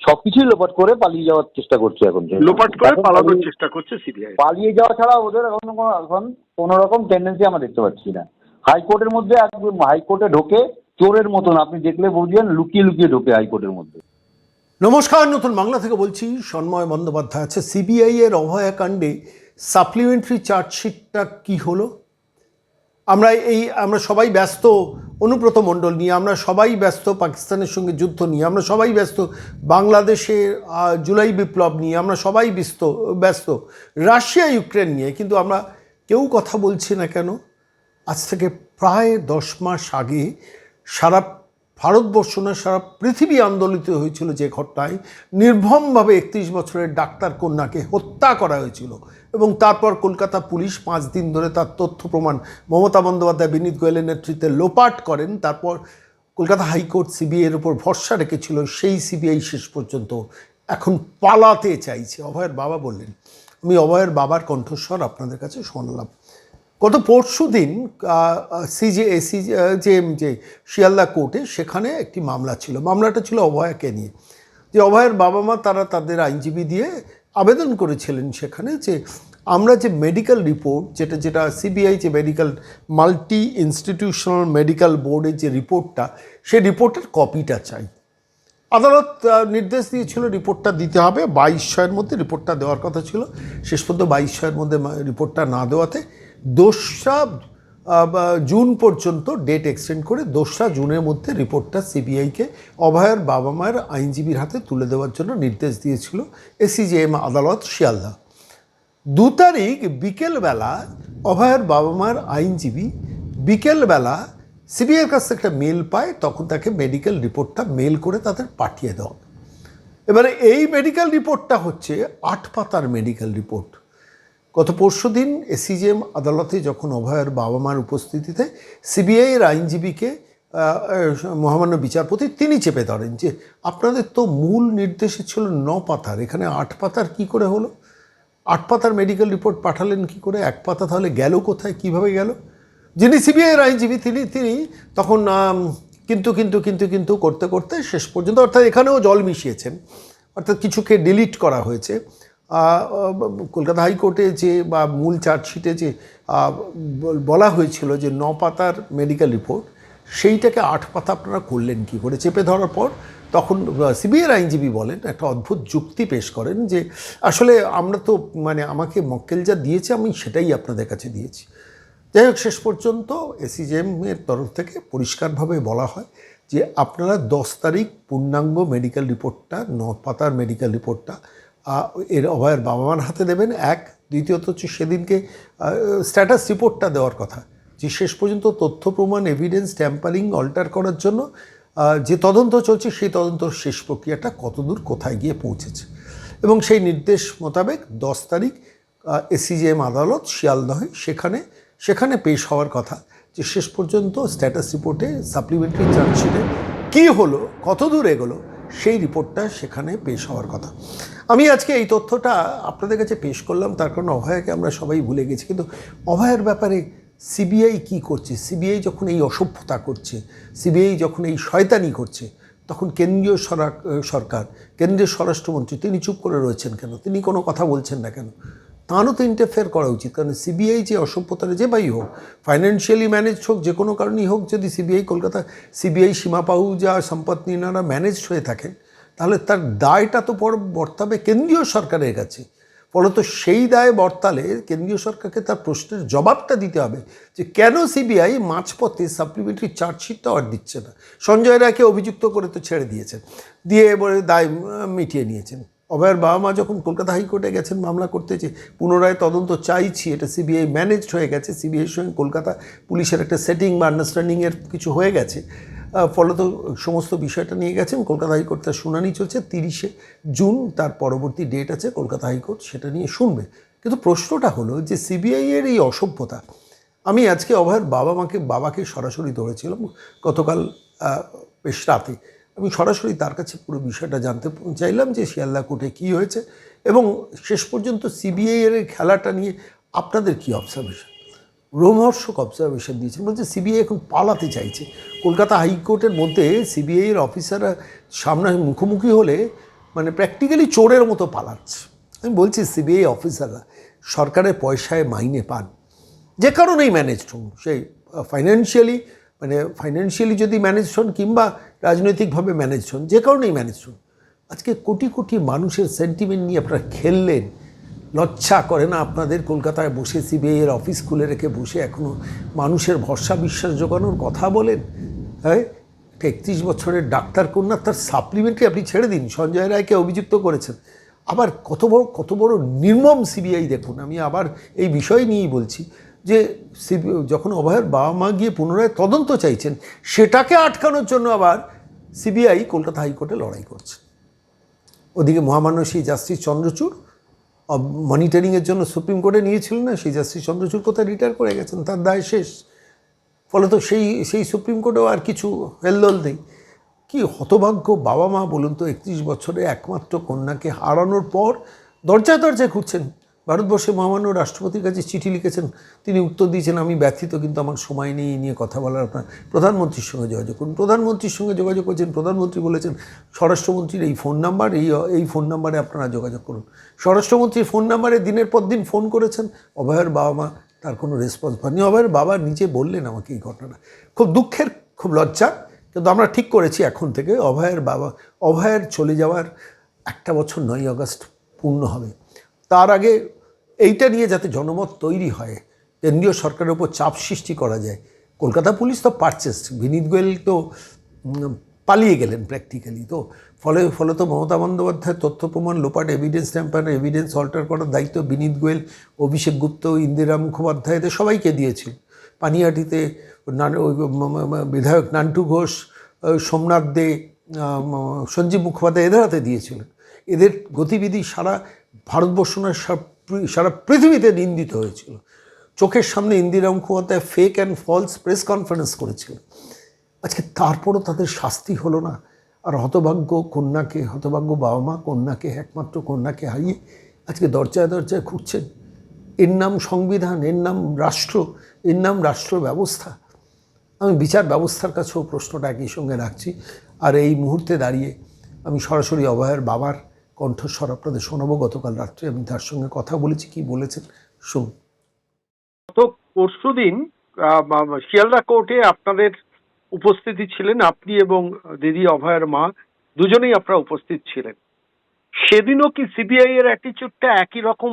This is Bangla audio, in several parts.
সবকিছুই লোপাট করে পালিয়ে যাওয়ার চেষ্টা করছে এখন লোপাট করে পালানোর পালিয়ে- চেষ্টা করছে সিবিআই পালিয়ে যাওয়া ছাড়া ওদের এখন কোনো এখন কোনো রকম টেন্ডেন্সি আমরা দেখতে পাচ্ছি না। হাইকোর্টের মধ্যে একদম হাইকোর্টে ঢোকে চোরের মতন আপনি দেখলে বুঝবেন লুকিয়ে লুকিয়ে ঢোকে হাইকোর্টের মধ্যে। নমস্কার নতুন বাংলা থেকে বলছি সন্ময় বন্দ্যোপাধ্যায় আছে। সিবিআই এর অভয়াকাণ্ডে সাপ্লিমেন্টারি চার্জশিটটা কি হলো? আমরা এই আমরা সবাই ব্যস্ত অনুব্রত মণ্ডল নিয়ে আমরা সবাই ব্যস্ত, পাকিস্তানের সঙ্গে যুদ্ধ নিয়ে আমরা সবাই ব্যস্ত, বাংলাদেশের জুলাই বিপ্লব নিয়ে আমরা সবাই ব্যস্ত ব্যস্ত, রাশিয়া, ইউক্রেন নিয়ে। কিন্তু আমরা কেউ কথা বলছি না কেন? আজ থেকে প্রায় দশ মাস আগে সারা ভারতবর্ষ না, সারা পৃথিবী আন্দোলিত হয়েছিল যে ঘটনায়। নির্ভমভাবে একত্রিশ বছরের ডাক্তার কন্যাকে হত্যা করা হয়েছিল এবং তারপর কলকাতা পুলিশ পাঁচ দিন ধরে তার তথ্য প্রমাণ মমতা বন্দ্যোপাধ্যায়, বিনীত গোয়েলের নেতৃত্বে লোপাট করেন। তারপর কলকাতা হাইকোর্ট সিবিআইয়ের উপর ভরসা রেখেছিল, সেই সিবিআই শেষ পর্যন্ত এখন পালাতে চাইছে। অভয়ের বাবা বললেন, আমি অভয়ের বাবার কণ্ঠস্বর আপনাদের কাছে শোনালাম। গত পরশু দিন সিজে সিজে যে যে শিয়ালদা কোর্টে সেখানে একটি মামলা ছিল। মামলাটা ছিল অভয়াকে নিয়ে। যে অভয়ের বাবা মা তারা তাদের আইনজীবী দিয়ে আবেদন করেছিলেন সেখানে যে আমরা যে মেডিকেল রিপোর্ট, যেটা যেটা সিবিআই যে মেডিকেল, মাল্টি ইনস্টিটিউশনাল মেডিকেল বোর্ডের যে রিপোর্টটা, সেই রিপোর্টের কপিটা চাই। আদালত নির্দেশ দিয়েছিল রিপোর্টটা দিতে হবে। বাইশ ছয়ের মধ্যে রিপোর্টটা দেওয়ার কথা ছিল। শেষ পর্যন্ত বাইশ ছয়ের মধ্যে রিপোর্টটা না দেওয়াতে দোসরা জুন পর্যন্ত ডেট এক্সটেন্ড করে দোসরা জুনের মধ্যে রিপোর্টটা সিবিআইকে অভয়ের বাবা মায়ের আইনজীবীর হাতে তুলে দেওয়ার জন্য নির্দেশ দিয়েছিল এসিজেএম আদালত শিয়ালদা। দু তারিখ বিকেলবেলা অভয়ের বাবা মার আইনজীবী বিকেলবেলা সিবিআইয়ের কাছ থেকে একটা মেল পায়, তখন তাকে মেডিকেল রিপোর্টটা মেল করে তাদের পাঠিয়ে দেওয়া। এবারে এই মেডিকেল রিপোর্টটা হচ্ছে আট পাতার মেডিকেল রিপোর্ট গত পরশু দিন এসিজিএম আদালতে যখন অভয়ের বাবা মার উপস্থিতিতে সিবিআইয়ের আইনজীবীকে মহামান্য বিচারপতি তিনি চেপে ধরেন যে আপনাদের তো মূল নির্দেশে ছিল ন পাতার, এখানে আট পাতার কি করে হলো? আট পাতার মেডিকেল রিপোর্ট পাঠালেন কি করে? এক পাতা তাহলে গেল কোথায়? কীভাবে গেল? যিনি সিবিআইয়ের আইনজীবী, তিনি তিনি তখন কিন্তু কিন্তু কিন্তু কিন্তু করতে করতে শেষ পর্যন্ত অর্থাৎ এখানেও জল মিশিয়েছেন। অর্থাৎ কিছুকে ডিলিট করা হয়েছে। কলকাতা হাইকোর্টে যে বা মূল চার্জশিটে যে বলা হয়েছিল যে ন পাতার মেডিকেল রিপোর্ট, সেইটাকে আট পাতা আপনারা করলেন কি করে? চেপে ধরার পর তখন সিবিআইয়ের আইনজীবী বলেন, একটা অদ্ভুত যুক্তি পেশ করেন যে, আসলে আমরা তো মানে আমাকে মক্কেল যা দিয়েছে আমি সেটাই আপনাদের কাছে দিয়েছি। যাই হোক, শেষ পর্যন্ত এসিজেএম এর তরফ থেকে পরিষ্কারভাবে বলা হয় যে, আপনারা দশ তারিখ পূর্ণাঙ্গ মেডিকেল রিপোর্টটা, ন পাতার মেডিকেল রিপোর্টটা এর অভয়ের বাবা মার হাতে দেবেন। এক। দ্বিতীয়ত হচ্ছে সেদিনকে স্ট্যাটাস রিপোর্টটা দেওয়ার কথা। যে শেষ পর্যন্ত তথ্য, প্রমাণ এভিডেন্স ট্যাম্পারিং অল্টার করার জন্য যে তদন্ত চলছে, সেই তদন্তর শেষ প্রক্রিয়াটা কতদূর কোথায় গিয়ে পৌঁছেছে। এবং সেই নির্দেশ মোতাবেক দশ তারিখ এসিজেএম আদালত শিয়ালদহে সেখানে সেখানে পেশ হওয়ার কথা। যে শেষ পর্যন্ত স্ট্যাটাস রিপোর্টে সাপ্লিমেন্টারি চার্জশিটে কী হলো কত দূর এগোলো সেই রিপোর্টটা সেখানে পেশ হওয়ার কথা। আমি আজকে এই তথ্যটা আপনাদের কাছে পেশ করলাম, তার কারণ অভয়াকে আমরা সবাই ভুলে গেছি। কিন্তু অভয়ের ব্যাপারে সিবিআই কি করছে? সিবিআই যখন এই অসভ্যতা করছে, সিবিআই যখন এই শয়তানি করছে, তখন কেন্দ্রীয় সরা- সরকার, কেন্দ্রীয় স্বরাষ্ট্রমন্ত্রী, তিনি চুপ করে রয়েছেন কেন? তিনি কোনো কথা বলছেন না কেন? তাঁরও তো ইন্টারফেয়ার করা উচিত, কারণ সিবিআই যে অসভ্যতার যে ভাই হোক ফাইন্যান্সিয়ালি ম্যানেজ হোক, যে কোনো কারণেই হোক, যদি সিবিআই কলকাতা সিবিআই সীমা পাহুজা সম্পদ নিনারা ম্যানেজড হয়ে থাকেন, তাহলে তার দায়টা তো পর বর্তাবে কেন্দ্রীয় সরকারের কাছে। ফলত সেই দায় বর্তালে কেন্দ্রীয় সরকারকে তার প্রশ্নের জবাবটা দিতে হবে যে কেন সিবিআই মাঝপথে সাপ্লিমেন্টারি চার্জশিটটা আর দিচ্ছে না? সঞ্জয় রায়কে অভিযুক্ত করে তো ছেড়ে দিয়েছেন, দিয়ে এবারে দায় মিটিয়ে নিয়েছেন। অভয়ের বাবা মা যখন কলকাতা হাইকোর্টে গেছেন, মামলা করতে যে পুনরায় তদন্ত চাইছি, এটা সিবিআই ম্যানেজড হয়ে গেছে সিবিআইয়ের সঙ্গে কলকাতা পুলিশের একটা সেটিং বা আন্ডারস্ট্যান্ডিংয়ের কিছু হয়ে গেছে। ফলত সমস্ত বিষয়টা নিয়ে গেছেন কলকাতা হাইকোর্ট তার শুনানি চলছে তিরিশে জুন, তার পরবর্তী ডেট আছে, কলকাতা হাইকোর্ট সেটা নিয়ে শুনবে। কিন্তু প্রশ্নটা হলো যে সিবিআইয়ের এই অসভ্যতা, আমি আজকে অভয়ের বাবা মাকে, বাবাকে সরাসরি ধরেছিলাম গতকাল বেশ রাতে। আমি সরাসরি তার কাছে পুরো বিষয়টা জানতে চাইলাম যে শিয়ালদা কোর্টে কী হয়েছে এবং শেষ পর্যন্ত সিবিআই এর খেলাটা নিয়ে আপনাদের কী অবজারভেশন রোমহর্ষক অবজারভেশন দিয়েছেন। বলছে, সিবিআই এখন পালাতে চাইছে। কলকাতা হাইকোর্টের মধ্যে সিবিআই এর অফিসাররা সামনে মুখোমুখি হলে মানে প্র্যাকটিক্যালি চোরের মতো পালাচ্ছে। আমি বলছি, সিবিআই অফিসাররা সরকারের পয়সায় মাইনে পান। যে কারণেই ম্যানেজড হন সেই ফাইন্যান্সিয়ালি মানে ফাইন্যান্সিয়ালি যদি ম্যানেজ হন কিংবা রাজনৈতিকভাবে ম্যানেজ হন, যে কারণেই ম্যানেজ হন। আজকে কোটি কোটি মানুষের সেন্টিমেন্ট নিয়ে আপনারা খেললেন, লজ্জা করে না আপনাদের? কলকাতায় বসে সিবিআই এর অফিস খুলে রেখে বসে এখনও মানুষের ভরসা বিশ্বাস জোগানোর কথা বলেন? হ্যাঁ একত্রিশ বছরের ডাক্তার কন্যা, তার সাপ্লিমেন্টারি আপনি ছেড়ে দিন। সঞ্জয় রায়কে অভিযুক্ত করেছেন। আবার কত বড় কত বড় নির্মম সিবিআই দেখুন, আমি আবার এই বিষয় নিয়েই বলছি। যে যখন অভয়ের বাবা মা গিয়ে পুনরায় তদন্ত চাইছেন, সেটাকে আটকানোর জন্য আবার সিবিআই কলকাতা হাইকোর্টে লড়াই করছে। ওদিকে মহামান্য সেই জাস্টিস চন্দ্রচূড় মনিটরিংয়ের জন্য সুপ্রিম কোর্টে নিয়েছিলেন না, সেই জাস্টিস চন্দ্রচূড় কোথায় রিটায়ার করে গেছেন, তার দায় শেষ। ফলে তো সেই সেই সুপ্রিম কোর্টেও আর কিছু হেলদোল নেই। কি হতভাগ্য বাবা মা বলুন তো, একত্রিশ বছরে একমাত্র কন্যাকে হারানোর পর দরজায় দরজায় ঘুরছেন ভারতবর্ষে মহামান্য রাষ্ট্রপতির কাছে চিঠি লিখেছেন। তিনি উত্তর দিয়েছেন, আমি ব্যথিত, কিন্তু আমার সময় নেই নিয়ে কথা বলার আপনার প্রধানমন্ত্রীর সঙ্গে যোগাযোগ করুন। প্রধানমন্ত্রীর সঙ্গে যোগাযোগ করেছেন, প্রধানমন্ত্রী বলেছেন, স্বরাষ্ট্রমন্ত্রীর এই ফোন নাম্বার, এই এই ফোন নাম্বারে আপনারা যোগাযোগ করুন। স্বরাষ্ট্রমন্ত্রীর ফোন নাম্বারে দিনের পর দিন ফোন করেছেন, অভয়ের বাবা মা তার কোনো রেসপন্স পাননি। অভয়ের বাবা নিজে বললেন আমাকে এই ঘটনা খুব দুঃখের, খুব লজ্জা, কিন্তু আমরা ঠিক করেছি এখন থেকে, অভয়ের বাবা, অভয়ের চলে যাওয়ার একটা বছর নয় আগস্ট পূর্ণ হবে। তার আগে এইটা নিয়ে যাতে জনমত তৈরি হয়, কেন্দ্রীয় সরকারের উপর চাপ সৃষ্টি করা যায়। কলকাতা পুলিশ তো পারচেস বিনীত গোয়েল তো পালিয়ে গেলেন প্র্যাকটিক্যালি তো। ফলে ফলে তো মমতা বন্দ্যোপাধ্যায় তথ্য প্রমাণ, লোপাট এভিডেন্স ট্যাম্পার এভিডেন্স অল্টার করার দায়িত্ব বিনীত গোয়েল, অভিষেক গুপ্ত, ইন্দিরা মুখোপাধ্যায়, এদের সবাইকে দিয়েছিল। ম- বিধায়ক নান্টু ঘোষ সোমনাথ দে সঞ্জীব মুখোপাধ্যায় এদের হাতে দিয়েছিলেন। এদের গতিবিধি সারা ভারতবর্ষ নয় সারা পৃথিবীতে নিন্দিত হয়েছিল। চোখের সামনে Indira Mukhopadhyay fake and false press conference করেছিলেন আজকে তারপরও তাদের শাস্তি হলো না। আর হতভাগ্য কন্যাকে, হতভাগ্য বাবা মা, কন্যাকে একমাত্র কন্যাকে হারিয়ে আজকে দরজায় দরজায় ঘুরছেন এর নাম সংবিধান, এর নাম রাষ্ট্র, এর নাম রাষ্ট্র ব্যবস্থা। আমি বিচার ব্যবস্থার কাছেও প্রশ্নটা একই সঙ্গে রাখছি। আর এই মুহূর্তে দাঁড়িয়ে আমি সরাসরি অভয়ের বাবার কণ্ঠস্বর আপনাদের শোনাবো গতকাল রাত্রে আমি তার সঙ্গে কথা বলেছি কি বলেছেন? শুনুন। গত পরশু দিন শিয়ালদা কোর্টে আপনাদের উপস্থিতি ছিলেন আপনি এবং দিদি অভয়ের মা দুজনেই আপনারা উপস্থিত ছিলেন। সেদিনও কি সিবিআই এর অ্যাটিচিউডটা একই রকম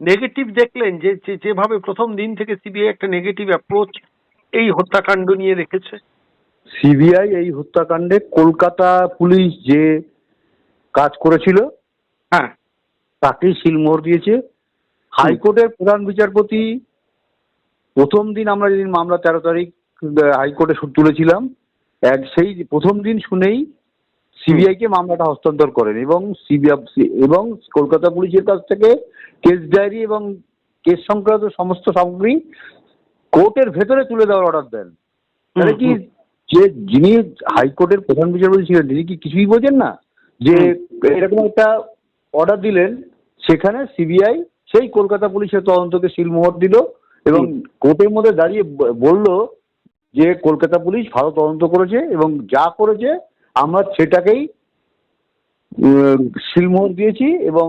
নেগেটিভ দেখলেন যে যেভাবে প্রথম দিন থেকে সিবিআই একটা নেগেটিভ অ্যাপ্রোচ এই হত্যাকাণ্ড নিয়ে রেখেছে? সিবিআই এই হত্যাকাণ্ডে কলকাতা পুলিশ যে কাজ করেছিল তাকেই সিলমোহর দিয়েছে। হাইকোর্টের প্রধান বিচারপতি প্রথম দিন আমরা যেদিন মামলা তেরো তারিখ হাইকোর্টে তুলেছিলাম এক সেই প্রথম দিন শুনেই সিবিআই কে মামলাটা হস্তান্তর করেন এবং সিবিআই এবং কলকাতা পুলিশের কাছ থেকে কেস ডায়েরি এবং কেস সংক্রান্ত সমস্ত সামগ্রী কোর্টের ভেতরে তুলে দেওয়ার অর্ডার দেন। তাহলে কি যে যিনি হাইকোর্টের প্রধান বিচারপতি ছিলেন তিনি কি কিছুই বোঝেন না? যে এরকম একটা অর্ডার দিলেন সেখানে সিবিআই সেই কলকাতা পুলিশের তদন্তকে সিলমোহর দিল এবং কোর্টের মধ্যে দাঁড়িয়ে বলল যে কলকাতা পুলিশ ভালো তদন্ত করেছে এবং যা করেছে আমরা সেটাকেই সিলমোহর দিয়েছি এবং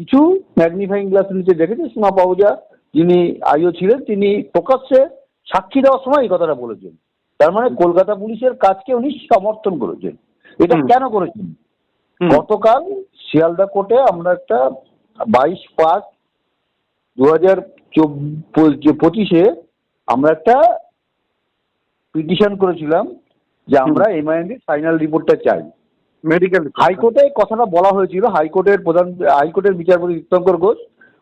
কিছু ম্যাগনিফাইং গ্লাস নিচে দেখেছি সীমা পাহুজা যিনি আইও ছিলেন তিনি প্রকাশ্যে সাক্ষী দেওয়ার সময় এই কথাটা বলেছেন। তার মানে কলকাতা পুলিশের কাজকে উনি সমর্থন করেছেন। এটা কেন করেছেন? গতকাল শিয়ালদা কোর্টে আমরা একটা বাইশ পাঁচ দু হাজার পঁচিশে আমরা একটা পিটিশন করেছিলাম যে আমরা এমআইএনডির ফাইনাল রিপোর্টটা চাই। মেডিকেল হাইকোর্টে কথাটা বলা হয়েছিল হাইকোর্টের প্রধান হাইকোর্টের বিচারপতি তীর্থঙ্কর ঘোষ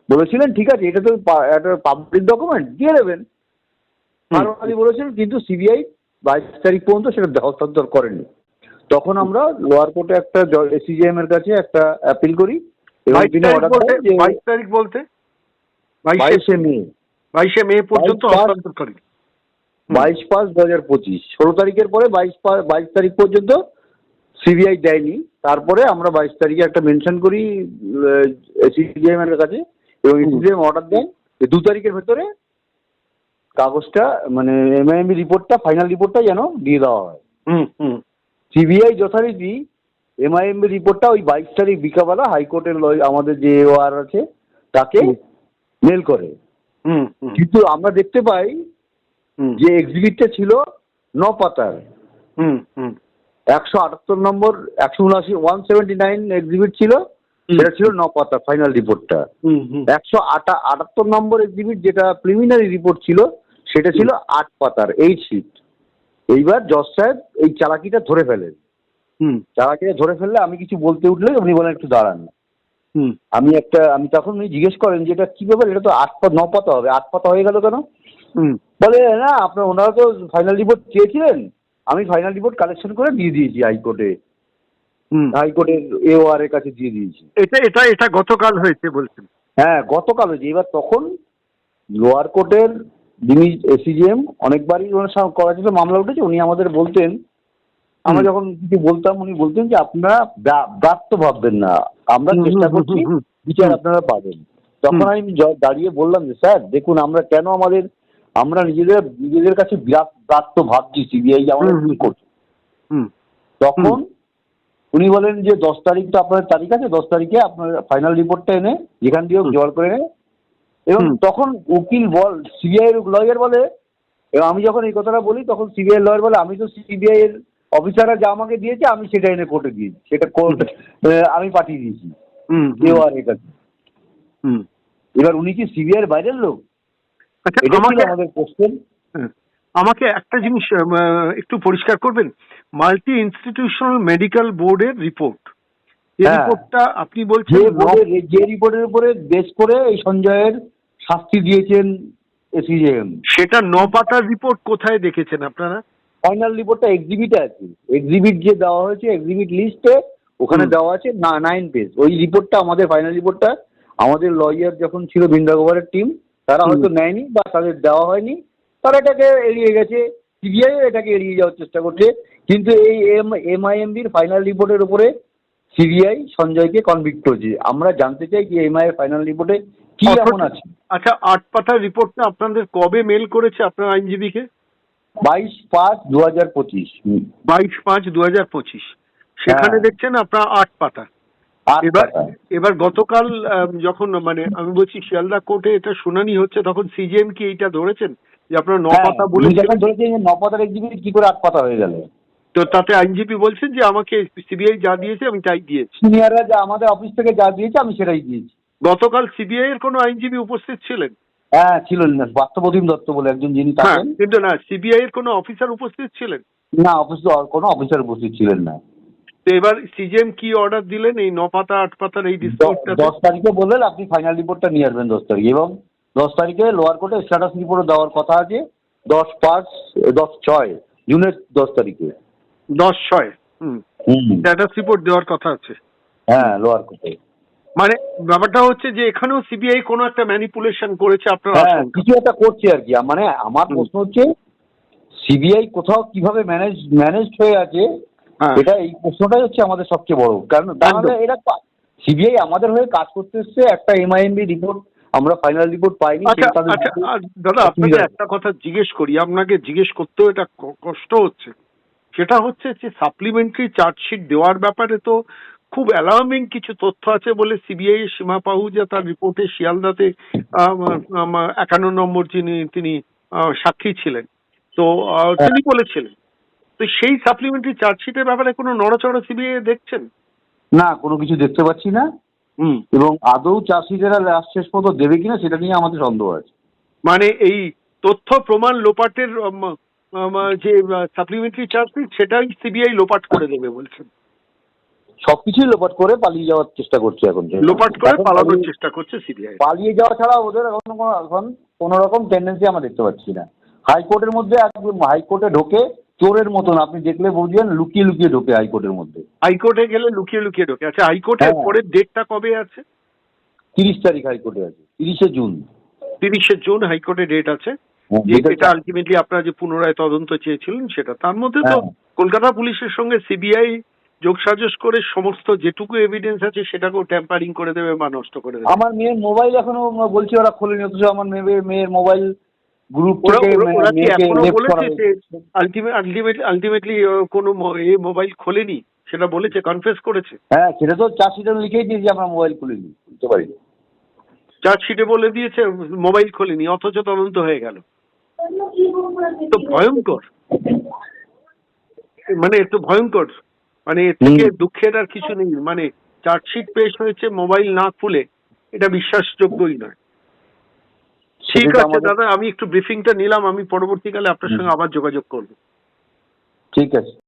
বলেছিলেন ঠিক আছে এটা তো একটা পাবলিক ডকুমেন্ট দিয়ে দেবেন। মারওয়ালি বলেছেন কিন্তু সিবিআই বাইশ তারিখ পর্যন্ত সেটা হস্তান্তর করেনি। তখন আমরা লোয়ার কোর্টে একটা এসিজিএম এর কাছে একটা অ্যাপিল করি। বাইশ তারিখ অর্ডার বলতে বাইশ মে। বাইশে মে পর্যন্ত পাঁচ- বাইশ পাঁচ দু হাজার পঁচিশ। ষোলো তারিখের পরে বাইশ বাইশ তারিখ পর্যন্ত সিবিআই দেয়নি। তারপরে আমরা বাইশ তারিখে একটা মেনশন করি সিজিএম এর কাছে এবং সিজিএম অর্ডার দেন দু তারিখের ভেতরে কাগজটা মানে এমআইএমবি রিপোর্টটা ফাইনাল রিপোর্টটা যেন দিয়ে দেওয়া হয়। হুম হুম। সিবিআই যথারীতি এমআইএম রিপোর্টটা ওই বাইশ তারিখ বিকাবেলা হাইকোর্টের আমাদের যে ওয়ার আছে তাকে মেল করে। কিন্তু আমরা দেখতে পাই যে এক্সিবিটটা ছিল ন পাতার হুম হুম। একশো আটাত্তর নম্বর একশো উনআশি ওয়ান সেভেন্টি নাইন এক্সিবিট ছিল সেটা ছিল ন পাতা ফাইনাল রিপোর্টটা একশো আটা আটাত্তর নম্বর এক্সিবিট যেটা প্রিলিমিনারি রিপোর্ট ছিল সেটা ছিল আট পাতার এইট শিট এইবার জজ সাহেব এই চালাকিটা ধরে ফেলেন। হুম। চালাকিটা ধরে ফেললে আমি কিছু বলতে উঠলে উনি বলেন একটু দাঁড়ান। হুম। আমি একটা আমি তখন উনি জিজ্ঞেস করেন যে এটা কি ব্যাপার? এটা তো আট পা ন পাতা হবে। আট পাতা হয়ে গেল কেন? হুম। বলে না আপনার ওনারা তো ফাইনাল রিপোর্ট চেয়েছিলেন। আমি ফাইনাল রিপোর্ট কালেকশন করে দিয়ে দিয়েছি হাইকোর্টে। হুম। হাইকোর্টের এওআর এর কাছে দিয়ে দিয়েছি। এটা এটা এটা গতকাল হয়েছে বলছেন। হ্যাঁ গতকাল হয়েছে। এবার তখন লোয়ার কোর্টের যিনি এসিজিএম অনেকবারই ওনার করার জন্য মামলা উঠেছে। উনি আমাদের বলতেন আমরা যখন কিছু বলতাম উনি বলতেন যে আপনারা ব্রা- ব্রাত্য ভাববেন না। আমরা চেষ্টা করছি। বিচার আপনারা পাবেন। তখন আমি দাঁড়িয়ে বললাম যে স্যার দেখুন আমরা কেন আমাদের আমরা নিজেদের নিজেদের কাছে ব্রাত্য ভাবছি সিবিআই হুম। কি করছি। তখন উনি বলেন যে দশ তারিখ তো আপনার তারিখ আছে দশ তারিখে আপনার ফাইনাল রিপোর্টটা এনে যেখান দিয়ে। জোগাড় করে এনে এবং তখন উকিল বল সিবিআই এর লয়ার বলে এবং আমি যখন এই কথাটা বলি তখন সিবিআই লয়ার বলে আমি তো সিবিআই এর অফিসাররা যা আমাকে দিয়েছে আমি সেটা এনে কোর্টে দিয়েছি। সেটা কোর্ট আমি পাঠিয়ে দিয়েছি। হুম এবার উনি কি সিবিআই বাইরের লোক? আচ্ছা এটা আমাদের কোশ্চেন হ্যাঁ। আমাকে একটা জিনিস একটু পরিষ্কার করবেন। মাল্টি ইনস্টিটিউশনাল মেডিকেল বোর্ডের রিপোর্ট এই হ্যাঁ। রিপোর্টটা আপনি বলছেন যে রিপোর্টের উপরে বেস করে এই সঞ্জয়ের শাস্তি দিয়েছেন এসিজেএম সেটা ন পাতার রিপোর্ট কোথায় দেখেছেন আপনারা? ফাইনাল রিপোর্টটা এক্সিবিটে আছে। এক্সিবিট যে দেওয়া হয়েছে এক্সিবিট লিস্টে ওখানে দেওয়া আছে না নাইন পেজ ওই রিপোর্টটা আমাদের ফাইনাল রিপোর্টটা আমাদের লয়ার যখন ছিল বৃন্দাগোবরের টিম তারা হয়তো নেয়নি বা তাদের দেওয়া হয়নি। তারা এটাকে এড়িয়ে গেছে। সিবিআই এটাকে এড়িয়ে যাওয়ার চেষ্টা করছে। কিন্তু এই এম এমআইএমবির ফাইনাল রিপোর্টের উপরে সিবিআই সঞ্জয়কে কনভিক্ট করেছে। আমরা জানতে চাই যে এমআই এর ফাইনাল রিপোর্টে কি অথচ- এমন আছে। আচ্ছা আট পাতার রিপোর্টটা আপনাদের কবে মেল করেছে আপনার আইনজীবীকে? বাইশ পাঁচ দু হাজার পঁচিশ। বাইশ পাঁচ দু হাজার পঁচিশ। সেখানে হ্যাঁ। দেখছেন আপনার আট পাতা। এবার এবার গতকাল যখন মানে আমি বলছি শিয়ালদা কোর্টে এটা শুনানি হচ্ছে তখন সিজিএম কি এইটা ধরেছেন? যে আপনার ন হ্যাঁ, পাতা বলেছেন? ধরেছেন এক্সিবিট কি করে আট পাতা হয়ে গেল। তো তাতে আইনজীবী বলছেন যে আমাকে সিবিআই যা দিয়েছে আমি তাই দিয়েছি। সিনিয়ররা যা আমাদের অফিস থেকে যা দিয়েছে আমি সেটাই দিয়েছি। গতকাল সিবিআই এর কোনো আইনজীবী উপস্থিত ছিলেন? হ্যাঁ ছিলেন না বাস্তবদীম দত্ত বলে একজন যিনি হ্যাঁ থাকেন। কিন্তু না সিবিআই এর কোনো অফিসার উপস্থিত ছিলেন? না অফিস কোনো অফিসার উপস্থিত ছিলেন না। তো এবার সিজিএম কি অর্ডার দিলেন? এই ন পাতা আট পাতার এই ডিসপিউটটাতে দশ তারিখে বললেন আপনি ফাইনাল রিপোর্টটা নিয়ে আসবেন দশ তারিখে এবং দশ তারিখে লোয়ার কোর্টে স্ট্যাটাস রিপোর্ট দেওয়ার কথা আছে দশ পাঁচ দশ ছয় জুনের দশ তারিখে। দশ ছয় হুম। হুম। স্ট্যাটাস রিপোর্ট দেওয়ার কথা আছে। হ্যাঁ লোয়ার কোর্টে মানে ব্যাপারটা হচ্ছে যে এখানেও সিবিআই কোনো একটা ম্যানিপুলেশন করেছে আপনার হ্যাঁ কিছু একটা করছে আর কি। মানে আমার প্রশ্ন হচ্ছে সিবিআই কোথাও কীভাবে ম্যানেজ ম্যানেজড হয়ে আছে হ্যাঁ। এটা এই প্রশ্নটাই হচ্ছে আমাদের সবচেয়ে বড়। কারণ এরা সিবিআই আমাদের হয়ে কাজ করতে এসছে একটা এমআইএমবি রিপোর্ট আমরা ফাইনাল রিপোর্ট পাইনি আচ্ছা আচ্ছা দাদা আপনাকে একটা কথা জিজ্ঞেস করি আপনাকে জিজ্ঞেস করতেও এটা কষ্ট হচ্ছে। সেটা হচ্ছে যে সাপ্লিমেন্টারি চার্জশিট দেওয়ার ব্যাপারে তো খুব অ্যালার্মিং কিছু তথ্য আছে বলে সিবিআই সীমা পাহুজা তার রিপোর্টে শিয়ালদাতে একান্ন নম্বর যিনি তিনি সাক্ষী ছিলেন। তো তিনি বলেছিলেন। তো সেই সাপ্লিমেন্টারি চার্জশিটের ব্যাপারে কোনো নড়াচড়া সিবিআই দেখছেন? না কোনো কিছু দেখতে পাচ্ছি না। হুম। এবং আদৌ চাষিদেরা লাস্ট শেষ পর্যন্ত দেবে কিনা সেটা নিয়ে আমাদের সন্দেহ আছে। মানে এই তথ্য প্রমাণ লোপাটের যে সাপ্লিমেন্টারি চার্জশিট সেটাই সিবিআই লোপাট করে দেবে বলছেন। সবকিছুই লোপাট করে পালিয়ে যাওয়ার চেষ্টা করছে এখন। লোপাট করে পালানোর চেষ্টা করছে সিবিআই পালিয়ে যাওয়া ছাড়া ওদের এখন কোনো এখন কোনো রকম টেন্ডেন্সি আমরা দেখতে পাচ্ছি না। হাইকোর্টের মধ্যে একদম হাইকোর্টে ঢোকে চোরের মতন আপনি দেখলে বুঝবেন লুকিয়ে লুকিয়ে ঢোকে হাইকোর্টের মধ্যে। হাইকোর্টে গেলে লুকিয়ে লুকিয়ে ঢোকে। আচ্ছা হাইকোর্টের হ্যাঁ। পরের ডেটটা কবে আছে? তিরিশ তারিখ হাইকোর্টে আছে তিরিশে জুন। তিরিশে জুন হাইকোর্টে ডেট আছে। হ্যাঁ, যেটা- আলটিমেটলি আপনারা যে পুনরায় তদন্ত চেয়েছিলেন সেটা। তার মধ্যে তো হ্যাঁ। কলকাতা পুলিশের সঙ্গে সিবিআই যোগসাজশ করে সমস্ত যেটুকু এভিডেন্স আছে সেটাকেও ট্যাম্পারিং করে দেবে বা নষ্ট করে দেবে। আমার মেয়ের মোবাইল এখনও বলছি ওরা খোলেনি অথচ আমার মেয়ে মেয়ের মোবাইল গ্রুপ। আলটিমেট আলটিমেটলি কোনো এ মোবাইল খোলেনি? সেটা বলেছে কনফেস করেছে? হ্যাঁ সেটা তো চার্জশিটে লিখেই দিয়েছি আমরা মোবাইল খুলিনি বুঝতে পারি চার্জশিটে বলে দিয়েছে মোবাইল খোলেনি অথচ তদন্ত হয়ে গেল। তো ভয়ঙ্কর। মানে একটু ভয়ঙ্কর। মানে এর থেকে দুঃখের আর কিছু নেই। মানে চার্জশিট পেশ হয়েছে মোবাইল না খুলে এটা বিশ্বাসযোগ্যই নয়। ঠিক আছে দাদা আমি একটু ব্রিফিংটা নিলাম আমি পরবর্তীকালে আপনার সঙ্গে আবার যোগাযোগ করব। ঠিক আছে।